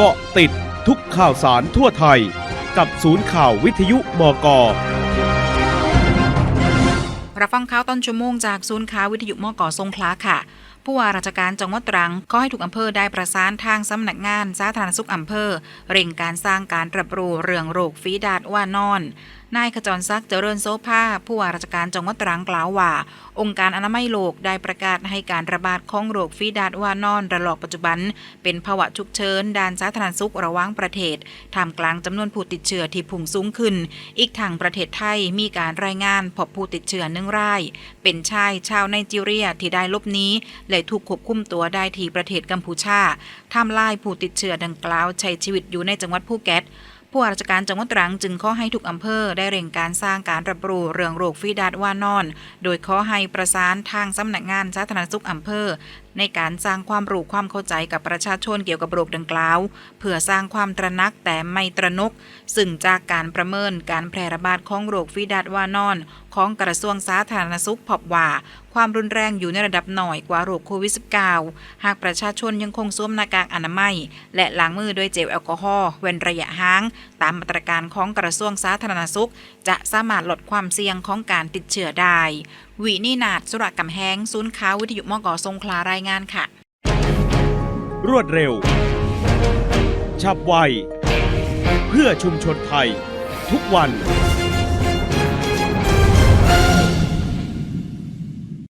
เกาะติดทุกข่าวสารทั่วไทย กับศูนย์ข่าววิทยุมกรับฟังข่าวต้นชั่วโมงจากศูนย์ข่าววิทยุมกสงขลาค่ะผู้ว่าราชการจังหวัดตรังขอให้ทุกอำเภอได้ประสานทางสำนักงานสาธารณสุขอำเภอ เร่งการสร้างการรับรู้เรื่องโรคฝีดาดว่านอนนายขจรศักดิ์เจริญโซภาผู้ว่าราชการจังหวัดตรังกล่าวว่า องค์การอนามัยโลกได้ประกาศให้การระบาดของโรคฝีดาดว่านอนระลอกปัจจุบัน เป็นภาวะฉุกเฉินด้านสาธารณสุขระหว่างประเทศท่ามกลางจำนวนผู้ติดเชื้อที่พุ่งสูงขึ้น อีกทางประเทศไทยมีการรายงานพบผู้ติดเชื้อหนึ่งราย เป็นชายชาวไนจีเรียที่ได้ลบนี้และถูกควบคุมตัวได้ที่ประเทศกัมพูชาทำลายผู้ติดเชื้อดังกล่าวใช้ชีวิตอยู่ในจังหวัดภูเก็ตผู้ว่าราชการจังหวัดตรังจึงขอให้ทุกอำเภอได้เร่งการสร้างการรับรู้เรื่องโรคฟีดาดว่านอน โดยขอให้ประสานทางสำนักงานสาธารณสุขอำเภอ ในการสร้างความรู้ความเข้าใจกับประชาชนเกี่ยวกับโรคดังกล่าว เพื่อสร้างความตระหนักแต่ไม่ตระนก ซึ่งจากการประเมินการแพร่ระบาดของโรคฟีดาดวานอน ของกระทรวงสาธารณสุขพบว่า ความรุนแรงอยู่ในระดับหน่อยกว่าโรคโควิด -19 หากประชาชนยังคงสวมหน้ากากอนามัย และล้างมือด้วยเจลแอลกอฮอล์เว้นระยะห่าง ตามมาตรการของกระทรวงสาธารณสุข จะสามารถลดความเสี่ยงของการติดเชื้อได้ วินีนาดสุรกำแหงศูนย์ข่าวิทยุมกสงขลารายงานค่ะ รวดเร็ว ฉับไว เพื่อชุมชนไทย ทุกวัน